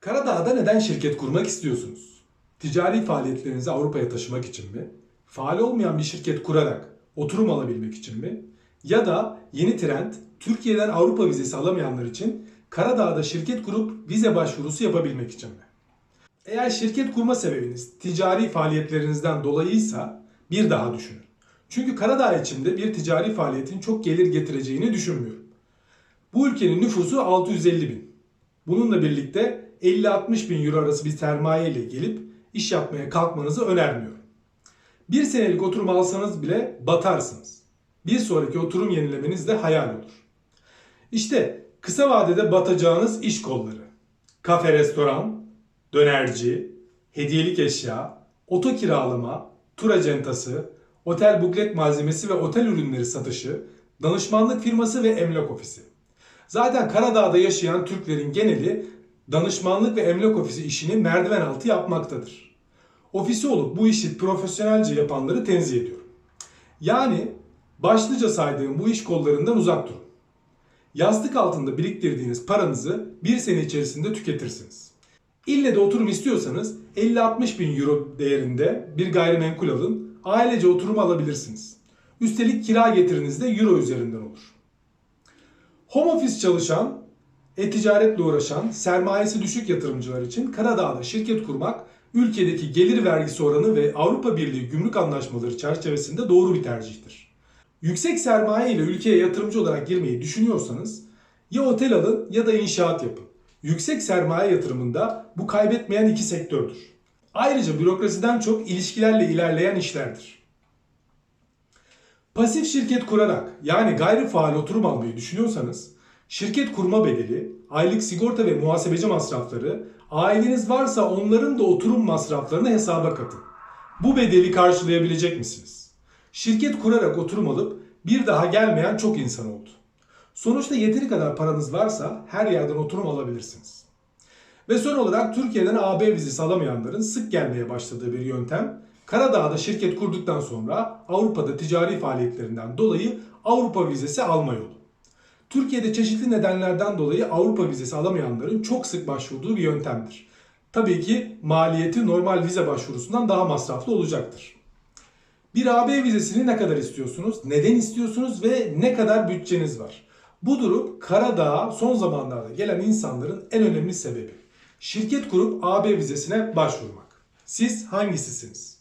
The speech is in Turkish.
Karadağ'da neden şirket kurmak istiyorsunuz? Ticari faaliyetlerinizi Avrupa'ya taşımak için mi? Faal olmayan bir şirket kurarak oturum alabilmek için mi? Ya da yeni trend Türkiye'den Avrupa vizesi alamayanlar için Karadağ'da şirket kurup vize başvurusu yapabilmek için mi? Eğer şirket kurma sebebiniz ticari faaliyetlerinizden dolayıysa bir daha düşünün. Çünkü Karadağ içinde bir ticari faaliyetin çok gelir getireceğini düşünmüyorum. Bu ülkenin nüfusu 650 bin. Bununla birlikte 50-60 bin euro arası bir sermaye ile gelip iş yapmaya kalkmanızı önermiyorum. Bir senelik oturum alsanız bile batarsınız. Bir sonraki oturum yenilemeniz de hayal olur. İşte kısa vadede batacağınız iş kolları. Kafe, restoran, dönerci, hediyelik eşya, oto kiralama, tur acentası, otel buklet malzemesi ve otel ürünleri satışı, danışmanlık firması ve emlak ofisi. Zaten Karadağ'da yaşayan Türklerin geneli danışmanlık ve emlak ofisi işini merdiven altı yapmaktadır. Ofisi olup bu işi profesyonelce yapanları tenzih ediyorum. Yani başlıca saydığım bu iş kollarından uzak durun. Yastık altında biriktirdiğiniz paranızı bir sene içerisinde tüketirsiniz. İlle de oturum istiyorsanız 50-60 bin euro değerinde bir gayrimenkul alın, ailece oturum alabilirsiniz. Üstelik kira getiriniz de euro üzerinden olur. Home office çalışan, e-ticaretle uğraşan, sermayesi düşük yatırımcılar için Karadağ'da şirket kurmak ülkedeki gelir vergisi oranı ve Avrupa Birliği gümrük anlaşmaları çerçevesinde doğru bir tercihtir. Yüksek sermaye ile ülkeye yatırımcı olarak girmeyi düşünüyorsanız ya otel alın ya da inşaat yapın. Yüksek sermaye yatırımında bu kaybetmeyen iki sektördür. Ayrıca bürokrasiden çok ilişkilerle ilerleyen işlerdir. Pasif şirket kurarak yani gayri faal oturum almayı düşünüyorsanız şirket kurma bedeli, aylık sigorta ve muhasebeci masrafları, aileniz varsa onların da oturum masraflarını hesaba katın. Bu bedeli karşılayabilecek misiniz? Şirket kurarak oturum alıp bir daha gelmeyen çok insan oldu. Sonuçta yeteri kadar paranız varsa her yerden oturum alabilirsiniz. Ve son olarak Türkiye'den AB vizesi alamayanların sık gelmeye başladığı bir yöntem Karadağ'da şirket kurduktan sonra Avrupa'da ticari faaliyetlerinden dolayı Avrupa vizesi alma yolu. Türkiye'de çeşitli nedenlerden dolayı Avrupa vizesi alamayanların çok sık başvurduğu bir yöntemdir. Tabii ki maliyeti normal vize başvurusundan daha masraflı olacaktır. Bir AB vizesini ne kadar istiyorsunuz, neden istiyorsunuz ve ne kadar bütçeniz var? Bu durum Karadağ'a son zamanlarda gelen insanların en önemli sebebi. Şirket kurup AB vizesine başvurmak. Siz hangisisiniz?